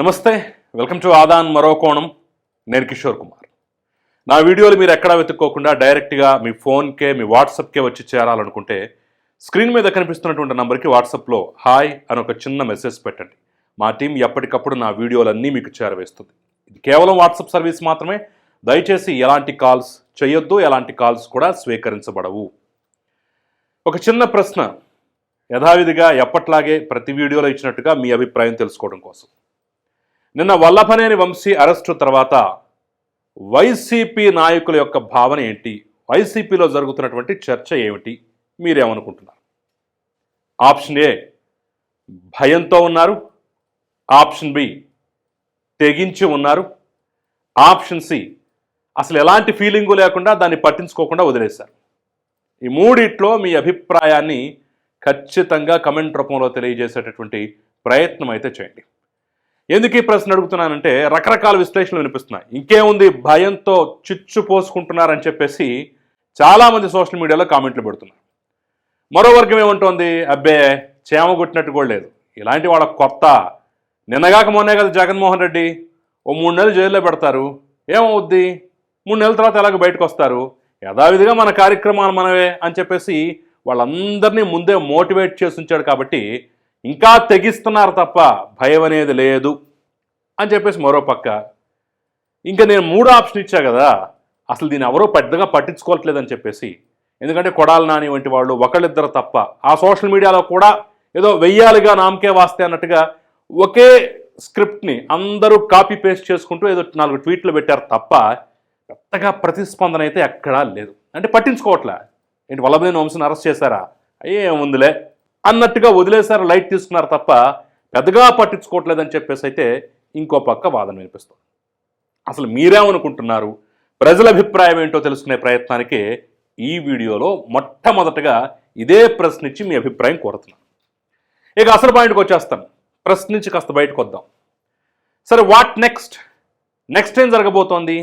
నమస్తే welcome to Aadan మరో కోణం. నేను కిషోర్ కుమార్. నా వీడియోలు మీరు ఎక్కడా వెతుక్కోకుండా డైరెక్ట్గా మీ ఫోన్కే మీ వాట్సాప్కే వచ్చి చేరాలనుకుంటే స్క్రీన్ మీద కనిపిస్తున్నటువంటి నంబర్కి వాట్సాప్లో హాయ్ అని ఒక చిన్న మెసేజ్ పెట్టండి. మా టీం ఎప్పటికప్పుడు నా వీడియోలన్నీ మీకు చేరవేస్తుంది. ఇది కేవలం వాట్సాప్ సర్వీస్ మాత్రమే. దయచేసి ఎలాంటి కాల్స్ చేయొద్దు ఎలాంటి కాల్స్ కూడా స్వీకరించబడవు. ఒక చిన్న ప్రశ్న. యథావిధిగా ఎప్పట్లాగే ప్రతి వీడియోలో ఇచ్చినట్టుగా మీ అభిప్రాయం తెలుసుకోవడం కోసం. నిన్న వల్లభనేని వంశీ అరెస్టు తర్వాత వైసీపీ నాయకుల యొక్క భావన ఏంటి? వైసీపీలో జరుగుతున్నటువంటి చర్చ ఏమిటి? మీరేమనుకుంటున్నారు? ఆప్షన్ ఏ భయంతో ఉన్నారు. ఆప్షన్ బి తెగించి ఉన్నారు. ఆప్షన్ సి అసలు ఎలాంటి ఫీలింగు లేకుండా దాన్ని పట్టించుకోకుండా వదిలేశారు. ఈ మూడిట్లో మీ అభిప్రాయాన్ని ఖచ్చితంగా కమెంట్ రూపంలో తెలియజేసేటటువంటి ప్రయత్నం అయితే చేయండి. ఎందుకు ఈ ప్రశ్న అడుగుతున్నానంటే రకరకాల విశ్లేషణలు వినిపిస్తున్నాయి. ఇంకేముంది? భయంతో చిచ్చు పోసుకుంటున్నారని చెప్పేసి చాలామంది సోషల్ మీడియాలో కామెంట్లు పెడుతున్నారు. మరో వర్గం ఏమంటోంది? అబ్బే చేమ కొట్టినట్టు కూడా లేదు. ఇలాంటి వాళ్ళ కొత్త. నిన్నగాక మొన్నే కదా జగన్మోహన్ రెడ్డి. ఓ మూడు నెలలు జైల్లో పెడతారు. ఏమవుద్ది? మూడు నెలల తర్వాత ఎలాగ బయటకు వస్తారు. యథావిధిగా మన కార్యక్రమాలు మనవే అని చెప్పేసి వాళ్ళందరినీ ముందే మోటివేట్ చేసి ఉంచాడు కాబట్టి ఇంకా తెగిస్తున్నారు తప్ప భయం అనేది లేదు అని చెప్పేసి మరో పక్క ఇంకా నేను మూడు ఆప్షన్ ఇచ్చా కదా అసలు దీన్ని ఎవరో పెద్దగా పట్టించుకోవట్లేదని చెప్పేసి. ఎందుకంటే కొడాలి నాని వంటి వాళ్ళు ఒకళ్ళిద్దరు తప్ప ఆ సోషల్ మీడియాలో కూడా ఏదో వెయ్యాలిగా నామకే వాస్తే అన్నట్టుగా ఒకే స్క్రిప్ట్ని అందరూ కాపీ పేస్ట్ చేసుకుంటూ ఏదో నాలుగు ట్వీట్లు పెట్టారు తప్ప పెద్దగా ప్రతిస్పందన అయితే ఎక్కడా లేదు. అంటే పట్టించుకోవట్లే. ఏంటి వల్లభనేని వంశను అరెస్ట్ చేశారా? అయ్యే ఏముందిలే. అన్నట్టుగా వదిలేశారు లైట్ తీసుకున్నారు తప్ప పెద్దగా పట్టించుకోవట్లేదని చెప్పేసి అయితే ఇంకో పక్క వాదన వినిపిస్తుంది. అసలు మీరేమనుకుంటున్నారు? ప్రజల అభిప్రాయం ఏంటో తెలుసుకునే ప్రయత్నానికి ఈ వీడియోలో మొట్టమొదటగా ఇదే ప్రశ్నించి మీ అభిప్రాయం కోరుతున్నాను. ఇక అసలు పాయింట్కి వచ్చేస్తాను. ప్రశ్నించి కాస్త బయటకు వద్దాం. సరే వాట్ నెక్స్ట్ నెక్స్ట్ ఏం జరగబోతోంది?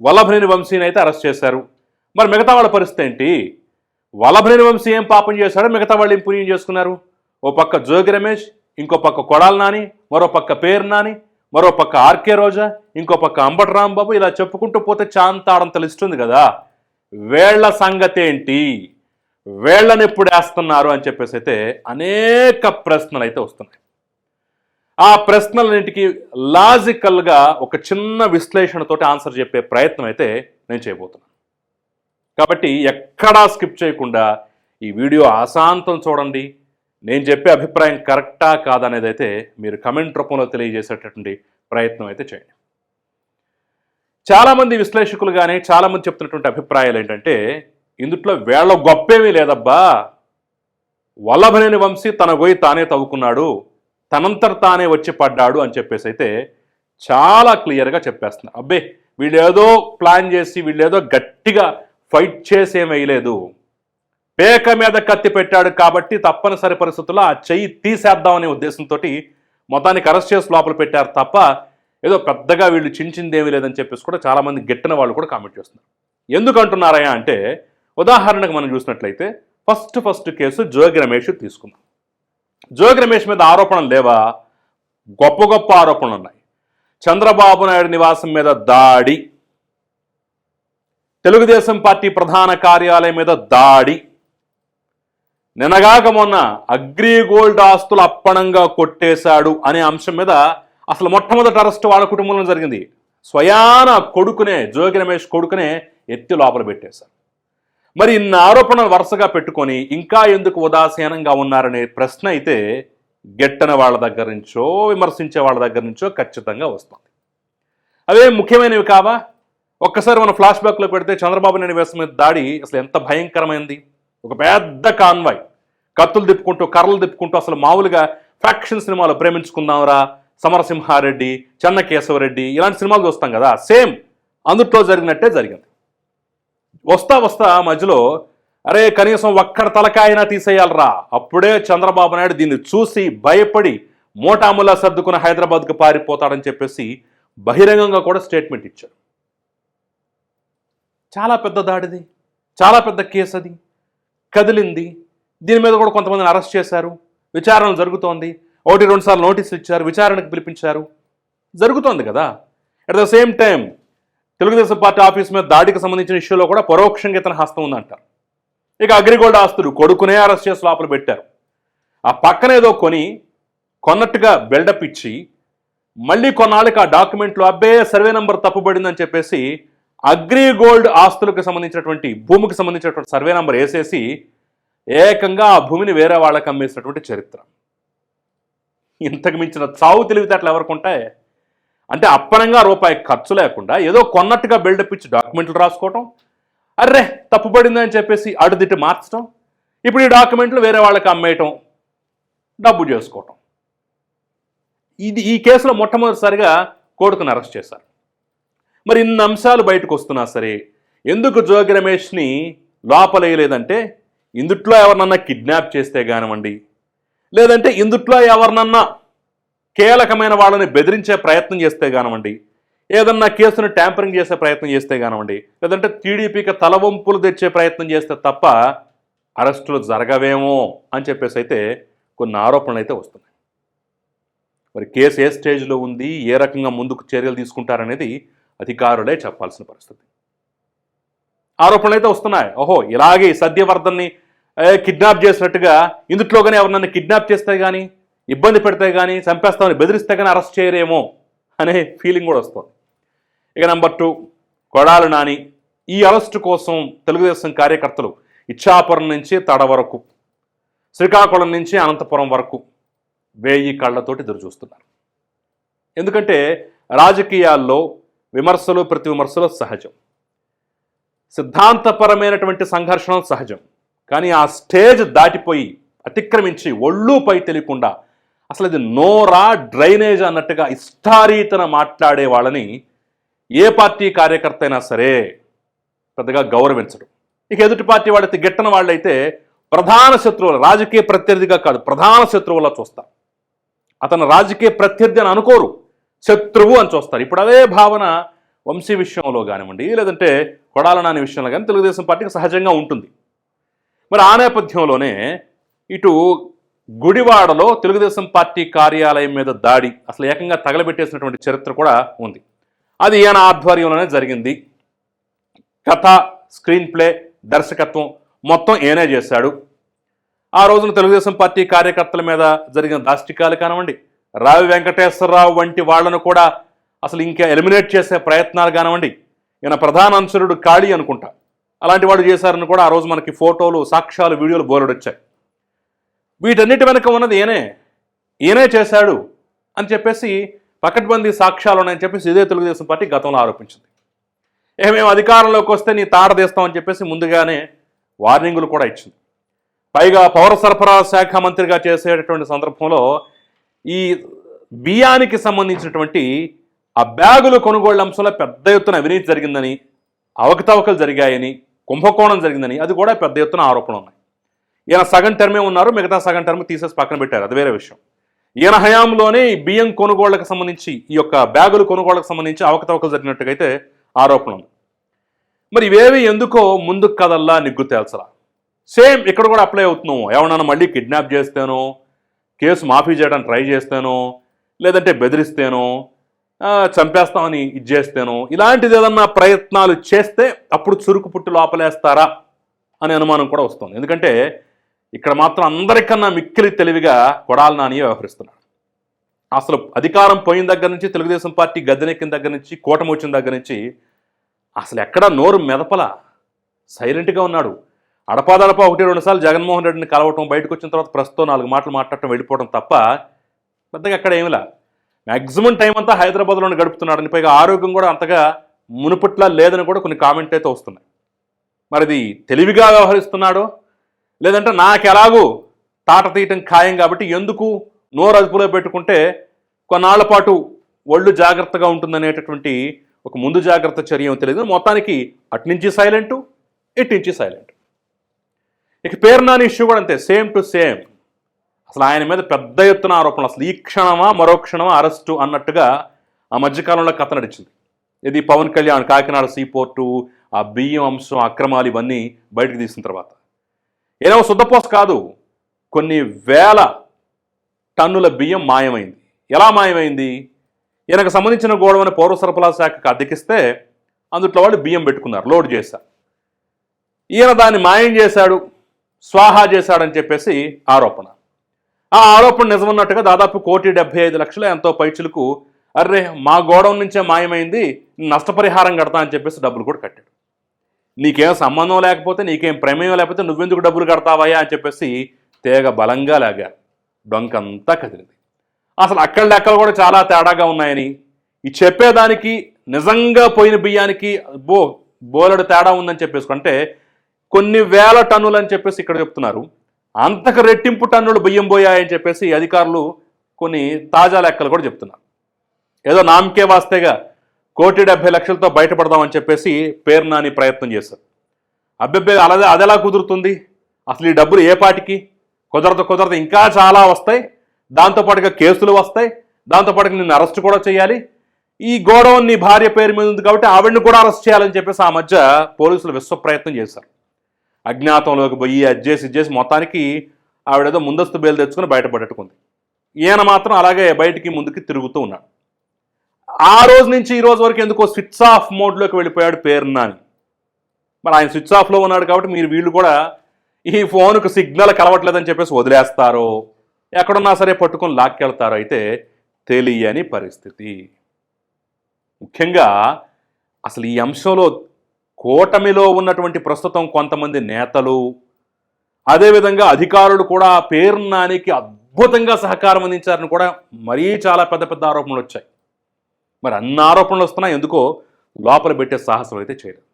వల్లభనేని వంశీని అయితే అరెస్ట్ చేశారు. మరి మిగతా వాళ్ళ పరిస్థితి ఏంటి? వల్లభనేని వంశీ ఏం పాపం చేశాడో మిగతా వాళ్ళు ఏం పుణ్యం చేసుకున్నారు? ఓ పక్క జోగి రమేష్ ఇంకో పక్క కొడాల నాని మరో పక్క పేరు నాని మరో పక్క ఆర్కే రోజా ఇంకో పక్క అంబటి రాంబాబు ఇలా చెప్పుకుంటూ పోతే చాంతాడంత లిస్ట్ ఉంది కదా. వేళ్ళ సంగతి ఏంటి? వేళ్ళను ఎప్పుడు వేస్తున్నారు అని చెప్పేసి అయితే అనేక ప్రశ్నలు అయితే వస్తున్నాయి. ఆ ప్రశ్నలన్నింటికి లాజికల్గా ఒక చిన్న విశ్లేషణతోటి ఆన్సర్ చెప్పే ప్రయత్నం అయితే నేను చేయబోతున్నాను. కాబట్టి ఎక్కడా స్కిప్ చేయకుండా ఈ వీడియో అశాంతం చూడండి. నేను చెప్పే అభిప్రాయం కరెక్టా కాదనేది అయితే మీరు కమెంట్ రూపంలో తెలియజేసేటటువంటి ప్రయత్నం అయితే చేయండి. చాలామంది విశ్లేషకులు కానీ చాలామంది చెప్తున్నటువంటి అభిప్రాయాలు ఏంటంటే ఇందుట్లో వేళ గొప్పేమీ లేదబ్బా. వల్లభనేని వంశీ తన గొయ్యి తానే తవ్వుకున్నాడు తనంతట తానే వచ్చి పడ్డాడు అని చెప్పేసి అయితే చాలా క్లియర్గా చెప్పేస్తున్నారు అబ్బే వీళ్ళేదో ప్లాన్ చేసి వీళ్ళేదో గట్టిగా ఫైట్ చేసి వేయలేదు పేక మీద కత్తి పెట్టాడు కాబట్టి తప్పనిసరి పరిస్థితుల్లో ఆ చెయ్యి తీసేద్దామనే ఉద్దేశంతో మొత్తానికి అరెస్ట్ చేసి లోపల పెట్టారు తప్ప ఏదో పెద్దగా వీళ్ళు చించిందేమీ లేదని చెప్పేసి కూడా చాలామంది గిట్టన వాళ్ళు కూడా కామెంట్ చేస్తున్నారు. ఎందుకు అంటున్నారయ్యా అంటే ఉదాహరణకు మనం చూసినట్లయితే first first case Jogi Ramesh తీసుకుందాం. జోగి రమేష్ మీద ఆరోపణలు లేవా? గొప్ప గొప్ప ఆరోపణలు ఉన్నాయి. చంద్రబాబు నాయుడు నివాసం మీద దాడి. తెలుగుదేశం పార్టీ ప్రధాన కార్యాలయం మీద దాడి. నినగాక మొన్న అగ్రిగోల్డ్ ఆస్తులు అప్పణంగా కొట్టేశాడు అనే అంశం మీద అసలు మొట్టమొదటి అరెస్ట్ వాళ్ళ కుటుంబంలో జరిగింది. స్వయాన కొడుకునే జోగి రమేష్ కొడుకునే ఎత్తి లోపల పెట్టేశారు. మరి ఇన్ని ఆరోపణలు వరుసగా పెట్టుకొని ఇంకా ఎందుకు ఉదాసీనంగా ఉన్నారనే ప్రశ్న అయితే గెట్టన వాళ్ళ దగ్గర నుంచో విమర్శించే వాళ్ళ దగ్గర నుంచో ఖచ్చితంగా వస్తుంది. అవే ముఖ్యమైనవి కావా? ఒక్కసారి మనం ఫ్లాష్ బ్యాక్లో పెడితే చంద్రబాబు నాయుడు వేసం మీద దాడి అసలు ఎంత భయంకరమైంది. ఒక పెద్ద కాన్వాయ్. కత్తులు తిప్పుకుంటూ కర్రలు తిప్పుకుంటూ అసలు మామూలుగా ఫ్యాక్షన్ సినిమాలో ప్రేమించుకుందాంరా సమరసింహారెడ్డి చెన్నకేశవరెడ్డి ఇలాంటి సినిమాలు చూస్తాం కదా. సేమ్ అందుట్లో జరిగినట్టే జరిగింది. వస్తా వస్తా మధ్యలో అరే కనీసం ఒక్కడ తలకాయనా తీసేయాలరా. అప్పుడే చంద్రబాబు నాయుడు దీన్ని చూసి భయపడి మోటాములా సర్దుకుని హైదరాబాద్కు పారిపోతాడని చెప్పేసి బహిరంగంగా కూడా స్టేట్మెంట్ ఇచ్చారు. చాలా పెద్ద దాడిది చాలా పెద్ద కేసు అది కదిలింది. దీని మీద కూడా కొంతమందిని అరెస్ట్ చేశారు. విచారణ జరుగుతోంది. ఒకటి రెండు సార్లు నోటీసులు ఇచ్చారు. విచారణకు పిలిపించారు. జరుగుతోంది కదా. At the same time Telugu Desam party office మీద దాడికి సంబంధించిన ఇష్యూలో కూడా పరోక్షంగా ఇతని హస్తం ఉందంటారు. ఇక అగ్రిగోల్డ్ ఆస్తులు కొడుకునే అరెస్ట్ చేసి లోపల పెట్టారు. ఆ పక్కనేదో కొని కొన్నట్టుగా బిల్డప్ ఇచ్చి మళ్ళీ కొన్నాళ్ళకి ఆ డాక్యుమెంట్లో అబ్బే సర్వే నెంబర్ తప్పుబడిందని చెప్పేసి అగ్రిగోల్డ్ ఆస్తులకు సంబంధించినటువంటి భూమికి సంబంధించినటువంటి సర్వే నెంబర్ వేసేసి ఏకంగా ఆ భూమిని వేరే వాళ్ళకి అమ్మేసినటువంటి చరిత్ర. ఇంతకు మించిన చావు తెలివితేటలు ఎవరికి ఉంటాయి? అంటే అప్పనంగా రూపాయి ఖర్చు లేకుండా ఏదో కొన్నట్టుగా బిల్డప్ ఇచ్చి డాక్యుమెంట్లు రాసుకోవటం అర్రే తప్పుపడిందని చెప్పేసి అడుదిట్టు మార్చడం ఇప్పుడు ఈ డాక్యుమెంట్లు వేరే వాళ్ళకి అమ్మేయటం డబ్బు చేసుకోవటం. ఇది ఈ కేసులో మొట్టమొదటిసారిగా కోర్టును అరెస్ట్ చేశారు. మరి ఇన్ని అంశాలు బయటకు వస్తున్నా సరే ఎందుకు జోగి రమేష్ని లోపలేయలేదంటే ఇందుట్లో ఎవరినన్నా కిడ్నాప్ చేస్తే కానివ్వండి లేదంటే ఇందుట్లో ఎవరినన్నా కీలకమైన వాళ్ళని బెదిరించే ప్రయత్నం చేస్తే కానివ్వండి ఏదన్నా కేసును ట్యాంపరింగ్ చేసే ప్రయత్నం చేస్తే కానివ్వండి లేదంటే టీడీపీకి తలవంపులు తెచ్చే ప్రయత్నం చేస్తే తప్ప అరెస్టులు జరగవేమో అని చెప్పేసి అయితే కొన్ని ఆరోపణలు అయితే వస్తున్నాయి. మరి కేసు ఏ స్టేజ్లో ఉంది ఏ రకంగా ముందుకు చర్యలు తీసుకుంటారనేది అధికారులే చెప్పాల్సిన పరిస్థితి. ఆరోపణలు అయితే వస్తున్నాయి. ఓహో ఇలాగే సద్యవర్ధన్ని కిడ్నాప్ చేసినట్టుగా ఇందుట్లో కానీ ఎవరినన్నా కిడ్నాప్ చేస్తే కానీ ఇబ్బంది పెడితే కానీ చంపేస్తామని బెదిరిస్తే కానీ అరెస్ట్ చేయరేమో అనే ఫీలింగ్ కూడా వస్తుంది. ఇక నెంబర్ టూ కొడాలు నాని ఈ అరెస్టు కోసం తెలుగుదేశం కార్యకర్తలు ఇచ్చాపురం నుంచి తడ వరకు శ్రీకాకుళం నుంచి అనంతపురం వరకు వేయి కళ్ళతోటి ఎదురు చూస్తున్నారు ఎందుకంటే రాజకీయాల్లో విమర్శలు ప్రతి విమర్శలు సహజం. సిద్ధాంతపరమైనటువంటి సంఘర్షణ సహజం. కానీ ఆ స్టేజ్ దాటిపోయి అతిక్రమించి ఒళ్ళు పై తెలియకుండా అసలు ఇది నోరా డ్రైనేజ్ అన్నట్టుగా ఇష్టారీతన మాట్లాడే వాళ్ళని ఏ పార్టీ కార్యకర్త అయినా సరే పెద్దగా గౌరవించడం ఇక ఎదుటి పార్టీ వాళ్ళైతే గిట్టన వాళ్ళైతే ప్రధాన శత్రువులు రాజకీయ ప్రత్యర్థిగా కాదు ప్రధాన శత్రువులా చూస్తారు. అతను రాజకీయ ప్రత్యర్థి అని అనుకోరు. శత్రువు అని చూస్తారు. ఇప్పుడు అదే భావన వంశీ విషయంలో కానివ్వండి లేదంటే కొడాలనాని విషయంలో కానీ తెలుగుదేశం పార్టీకి సహజంగా ఉంటుంది. మరి ఆ నేపథ్యంలోనే ఇటు గుడివాడలో తెలుగుదేశం పార్టీ కార్యాలయం మీద దాడి అసలు ఏకంగా తగలబెట్టేసినటువంటి చరిత్ర కూడా ఉంది. అది ఈయన ఆధ్వర్యంలోనే జరిగింది. కథ స్క్రీన్ ప్లే దర్శకత్వం మొత్తం ఈయనే చేశాడు. ఆ రోజున తెలుగుదేశం పార్టీ కార్యకర్తల మీద జరిగిన దాష్టికాలు కానివ్వండి రావి వెంకటేశ్వరరావు వంటి వాళ్ళను కూడా అసలు ఇంకా ఎలిమినేట్ చేసే ప్రయత్నాలు కానివ్వండి ఈయన ప్రధాన అంశరుడు ఖాళీ అనుకుంటా. అలాంటి వాడు చేశారని కూడా ఆ రోజు మనకి ఫోటోలు సాక్ష్యాలు వీడియోలు బోలెడొచ్చాయి. వీటన్నిటి వెనుక ఉన్నది ఈయనే. ఈయనే చేశాడు అని చెప్పేసి పకడ్బందీ సాక్ష్యాలు ఉన్నాయని చెప్పేసి ఇదే తెలుగుదేశం పార్టీ గతంలో ఆరోపించింది. ఏ మేము అధికారంలోకి వస్తే నీ తాడదీస్తామని చెప్పేసి ముందుగానే వార్నింగులు కూడా ఇచ్చింది. పైగా పౌర సరఫరా శాఖ మంత్రిగా చేసేటటువంటి సందర్భంలో ఈ బియ్యానికి సంబంధించినటువంటి ఆ బ్యాగులు కొనుగోళ్ళ అంశంలో పెద్ద ఎత్తున అవినీతి జరిగిందని అవకతవకలు జరిగాయని కుంభకోణం జరిగిందని అది కూడా పెద్ద ఎత్తున ఆరోపణలు ఉన్నాయి. ఈయన సగం టర్మే ఉన్నారు మిగతా సగం టర్మ్ తీసేసి పక్కన పెట్టారు అది వేరే విషయం. ఈయన హయాంలోనే బియ్యం కొనుగోళ్ళకు సంబంధించి ఈ యొక్క బ్యాగులు కొనుగోళ్ళకు సంబంధించి అవకతవకలు జరిగినట్టుగైతే అయితే ఆరోపణ ఉంది మరి ఇవేవి ఎందుకో ముందుకు కదల్లా నిగ్గు తేల్చలా. సేమ్ ఇక్కడ కూడా అప్లై అవుతున్నాము. ఎవరన్నా మళ్ళీ కిడ్నాప్ చేస్తానో కేసు మాఫీ చేయడానికి ట్రై చేస్తాను లేదంటే బెదిరిస్తేనో చంపేస్తామని ఇది చేస్తేనో ఇలాంటిది ఏదన్నా ప్రయత్నాలు చేస్తే అప్పుడు చురుకు పుట్టి లోపలేస్తారా అనే అనుమానం కూడా వస్తుంది. ఎందుకంటే ఇక్కడ మాత్రం అందరికన్నా మిక్కిలి తెలివిగా కొడాలి నాని వ్యవహరిస్తున్నాడు. అసలు అధికారం పోయిన దగ్గర నుంచి తెలుగుదేశం పార్టీ గద్దెనెక్కిన దగ్గర నుంచి కూటమి వచ్చిన దగ్గర నుంచి అసలు ఎక్కడ నోరు మెదపల సైలెంట్గా ఉన్నాడు. అడపాదడప ఒకటి రెండుసార్లు జగన్మోహన్ రెడ్డిని కలవటం బయటకు వచ్చిన తర్వాత ప్రస్తుతం నాలుగు మాటలు మాట్లాడటం వెళ్ళిపోవడం తప్ప పెద్దగా అక్కడ ఏమిలా మ్యాక్సిమం టైం అంతా హైదరాబాద్లోనే గడుపుతున్నాడని పైగా ఆరోగ్యం కూడా అంతగా మునుపట్లా లేదని కూడా కొన్ని కామెంట్ అయితే వస్తున్నాయి. మరి ఇది తెలివిగా వ్యవహరిస్తున్నాడో? లేదంటే నాకు ఎలాగూ తాట తీయటం ఖాయం కాబట్టి ఎందుకు నోరు అదుపులో పెట్టుకుంటే కొన్నాళ్ళ పాటు ఒళ్ళు జాగ్రత్తగా ఉంటుందనేటటువంటి ఒక ముందు జాగ్రత్త చర్య తెలియదు. మొత్తానికి అట్నుంచి సైలెంటు ఇట్నుంచి సైలెంట్ ఇక పేరు నాని ఇష్యూ కూడా అంతే సేమ్ టు సేమ్ అసలు ఆయన మీద పెద్ద ఎత్తున ఆరోపణలు. అసలు ఈ క్షణమా మరో క్షణమా అరెస్టు అన్నట్టుగా ఆ మధ్యకాలంలో కథ నడిచింది. ఇది పవన్ కళ్యాణ్ కాకినాడ సీపోర్టు ఆ బియ్యం అంశం అక్రమాలు ఇవన్నీ బయటకు తీసిన తర్వాత. ఏదో శుద్ధపోస కాదు. కొన్ని వేల టన్నుల బియ్యం మాయమైంది. ఎలా మాయమైంది? ఈయనకు సంబంధించిన గోడవని పౌర సరఫరా శాఖకు అద్దెకిస్తే అందుట్లో వాళ్ళు బియ్యం పెట్టుకున్నారు లోడ్ చేశారు. ఈయన దాన్ని మాయం చేశాడు. స్వాహా చేశాడని చెప్పేసి ఆరోపణ. ఆ ఆరోపణ నిజమన్నట్టుగా దాదాపు కోటి డెబ్బై ఐదు లక్షల ఎంతో పైచులకు అర్రే మా గోడౌన్ నుంచే మాయమైంది నష్టపరిహారం కడతా అని చెప్పేసి డబ్బులు కూడా కట్టాడు. నీకేం సంబంధం లేకపోతే నీకేం ప్రమేయం లేకపోతే నువ్వెందుకు డబ్బులు కడతావయ్యా అని చెప్పేసి తేగ బలంగా లాగారు డొంకంతా కదిలింది. అసలు అక్కడ లెక్కలు కూడా చాలా తేడాగా ఉన్నాయని. ఈ చెప్పేదానికి నిజంగా పోయిన బియ్యానికి బో బోలెడు తేడా ఉందని చెప్పేసుకుంటే కొన్ని వేల టన్నులు అని చెప్పేసి ఇక్కడ చెప్తున్నారు. అంతకు రెట్టింపు టన్నులు బియ్యం పోయాయని చెప్పేసి అధికారులు కొన్ని తాజా లెక్కలు కూడా చెప్తున్నారు. ఏదో నామకే వాస్తేగా కోటి డెబ్బై లక్షలతో బయటపడదామని చెప్పేసి పేరు నాని ప్రయత్నం చేశారు. అబ్బెబ్బే అలాగే అదెలా కుదురుతుంది? అసలు ఈ డబ్బులు ఏ పాటికి? కుదరదు కుదరదు ఇంకా చాలా వస్తాయి. దాంతోపాటుగా కేసులు వస్తాయి. దాంతోపాటుగా నిన్ను అరెస్ట్ కూడా చేయాలి. ఈ గోడౌన్ నీ భార్య పేరు మీద ఉంది కాబట్టి ఆవిడని కూడా అరెస్ట్ చేయాలని చెప్పేసి ఆ మధ్య పోలీసులు విశ్వ ప్రయత్నం చేశారు. అజ్ఞాతంలోకి పోయి అజ్జేసి చేసి మొత్తానికి ఆవిడేదో ముందస్తు బేలు తెచ్చుకుని బయటపడేట్టుకుంది ఈయన మాత్రం అలాగే బయటికి ముందుకి తిరుగుతూ ఉన్నాడు. ఆ రోజు నుంచి ఈ రోజు వరకు ఎందుకో స్విచ్ ఆఫ్ మోడ్లోకి వెళ్ళిపోయాడు పేరు మరి ఆయన స్విచ్ ఆఫ్లో ఉన్నాడు కాబట్టి మీరు వీళ్ళు కూడా ఈ ఫోన్కు సిగ్నల్ కలవట్లేదని చెప్పేసి వదిలేస్తారో ఎక్కడున్నా సరే పట్టుకొని లాక్కెళ్తారో అయితే తెలియని పరిస్థితి. ముఖ్యంగా అసలు ఈ అంశంలో కూటమిలో ఉన్నటువంటి ప్రస్తుతం కొంతమంది నేతలు అదేవిధంగా అధికారులు కూడా పేరు నానికి అద్భుతంగా సహకారం అందించారని కూడా మరీ చాలా పెద్ద పెద్ద ఆరోపణలు వచ్చాయి. మరి అన్న ఆరోపణలు వస్తున్నా ఎందుకో లోపల పెట్టే సాహసం అయితే చేయలేదు.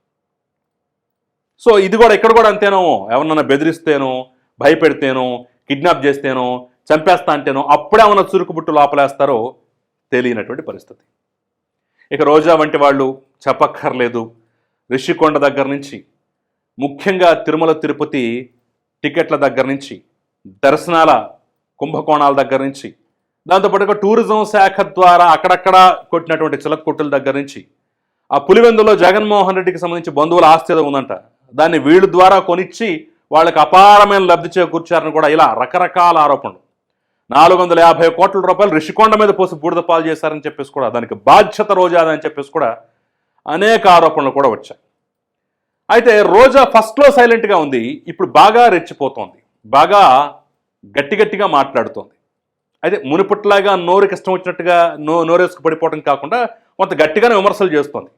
సో ఇది కూడా ఇక్కడ కూడా అంతేనో ఎవరినన్నా బెదిరిస్తేనో భయపెడితేనో కిడ్నాప్ చేస్తేనో చంపేస్తా అంటేనో అప్పుడే ఏమన్నా చురుకుబుట్టు లోపలేస్తారో తెలియనటువంటి పరిస్థితి. ఇక రోజా వంటి వాళ్ళు చెప్పక్కర్లేదు. రిషికొండ దగ్గర నుంచి ముఖ్యంగా తిరుమల తిరుపతి టికెట్ల దగ్గర నుంచి దర్శనాల కుంభకోణాల దగ్గర నుంచి దాంతోపాటుగా టూరిజం శాఖ ద్వారా అక్కడక్కడ కొట్టినటువంటి చిలక కొట్టుల దగ్గర నుంచి ఆ పులివెందులో జగన్మోహన్ రెడ్డికి సంబంధించి బంధువుల ఆస్తి ఉందంట. దాన్ని వీళ్ళ ద్వారా కొనిచ్చి వాళ్ళకి అపారమైన లబ్ధి చేకూర్చారని కూడా ఇలా రకరకాల ఆరోపణలు. నాలుగు వందల యాభై కోట్ల రూపాయలు రిషికొండ మీద పోసి బూడిద పాలు చేశారని చెప్పేసి కూడా దానికి బాధ్యత రోజా అని చెప్పేసి కూడా అనేక ఆరోపణలు కూడా వచ్చాయి. అయితే రోజా ఫస్ట్లో సైలెంట్గా ఉంది ఇప్పుడు బాగా రెచ్చిపోతోంది బాగా గట్టి గట్టిగా మాట్లాడుతోంది. అయితే మునుపట్లాగా నోరుకి ఇష్టం వచ్చినట్టుగా నో నోరేసుకు పడిపోవడం కాకుండా కొంత గట్టిగానే విమర్శలు చేస్తోంది.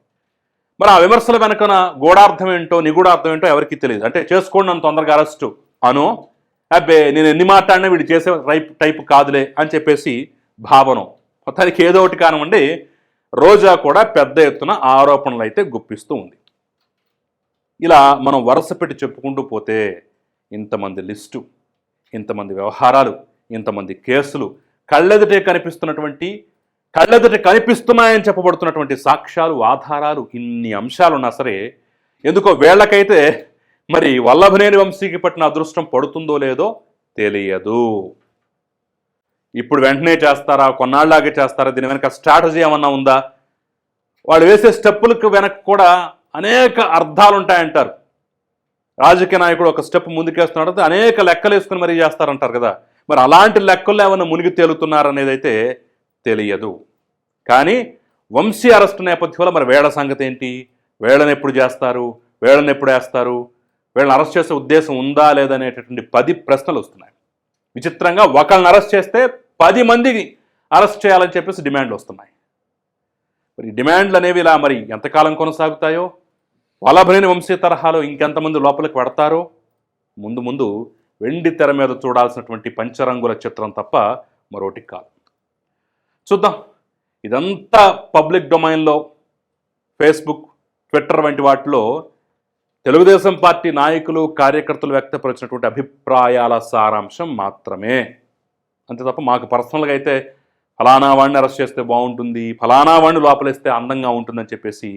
మరి ఆ విమర్శల వెనకన గూఢార్థం ఏంటో నిగూఢార్థం ఏంటో ఎవరికీ తెలియదు. అంటే చేసుకోండి నన్ను తొందరగా అరెస్టు. అను అబ్బే నేను ఎన్ని మాట్లాడినా వీడు చేసే రైప్ టైప్ కాదులే అని చెప్పేసి భావన. మొత్తానికి ఏదో ఒకటి కానివ్వండి రోజా కూడా పెద్ద ఎత్తున ఆరోపణలు అయితే గుప్పిస్తూ ఉంది. ఇలా మనం వరుస పెట్టి చెప్పుకుంటూ పోతే ఇంతమంది లిస్టు ఇంతమంది వ్యవహారాలు ఇంతమంది కేసులు కళ్ళెదుటే కనిపిస్తున్నటువంటి కళ్ళెదుట కనిపిస్తున్నాయని చెప్పబడుతున్నటువంటి సాక్ష్యాలు ఆధారాలు ఇన్ని అంశాలు ఉన్నా సరే ఎందుకో వేళ్ళకైతే మరి వల్లభనేని వంశీకి పట్టిన అదృష్టం పడుతుందో లేదో తెలియదు. ఇప్పుడు వెంటనే చేస్తారా? కొన్నాళ్ళలాగే చేస్తారా? దీని వెనక స్ట్రాటజీ ఏమన్నా ఉందా? వాళ్ళు వేసే స్టెప్పులకు వెనక కూడా అనేక అర్థాలు ఉంటాయంటారు రాజకీయ నాయకుడు ఒక స్టెప్ ముందుకేస్తున్నాడు అనేక లెక్కలు వేసుకుని మరీ చేస్తారంటారు కదా. మరి అలాంటి లెక్కల్లో ఏమైనా మునిగి తేలుతున్నారనేది అయితే తెలియదు. కానీ వంశీ అరెస్టు నేపథ్యంలో మరి వేళ సంగతి ఏంటి? వేళను ఎప్పుడు చేస్తారు? వేళను ఎప్పుడు వేస్తారు? వీళ్ళని అరెస్ట్ చేసే ఉద్దేశం ఉందా లేదనేటటువంటి పది ప్రశ్నలు వస్తున్నాయి. విచిత్రంగా ఒకళ్ళని అరెస్ట్ చేస్తే పది మందిని అరెస్ట్ చేయాలని చెప్పేసి డిమాండ్లు వస్తున్నాయి. మరి డిమాండ్లు అనేవి ఇలా మరి ఎంతకాలం కొనసాగుతాయో? వల్లభనేని వంశీ తరహాలో ఇంకెంతమంది లోపలికి పెడతారో ముందు ముందు వెండి తెర మీద చూడాల్సినటువంటి పంచరంగుల చిత్రం తప్ప మరోటి కాదు. చూద్దాం. ఇదంతా పబ్లిక్ డొమైన్లో ఫేస్బుక్ ట్విట్టర్ వంటి వాటిలో తెలుగుదేశం పార్టీ నాయకులు కార్యకర్తలు వ్యక్తపరిచినటువంటి అభిప్రాయాల సారాంశం మాత్రమే. అంతే తప్ప మాకు పర్సనల్గా అయితే ఫలానా వాడిని అరెస్ట్ చేస్తే బాగుంటుంది ఫలానా వాడిని లోపలేస్తే అందంగా ఉంటుందని చెప్పేసి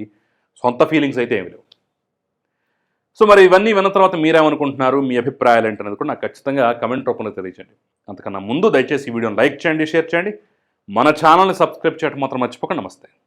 సొంత ఫీలింగ్స్ అయితే ఏమి లేవు. సో మరి ఇవన్నీ విన్న తర్వాత మీరేమనుకుంటున్నారు? మీ అభిప్రాయాలు ఏంటనేది కూడా నాకు ఖచ్చితంగా కమెంట్ రూపంలో తెలియజేయండి అంతకన్నా ముందు దయచేసి ఈ వీడియోని లైక్ చేయండి షేర్ చేయండి. మన ఛానల్ని సబ్స్క్రైబ్ చేయడం మాత్రం మర్చిపోకండి. నమస్తే.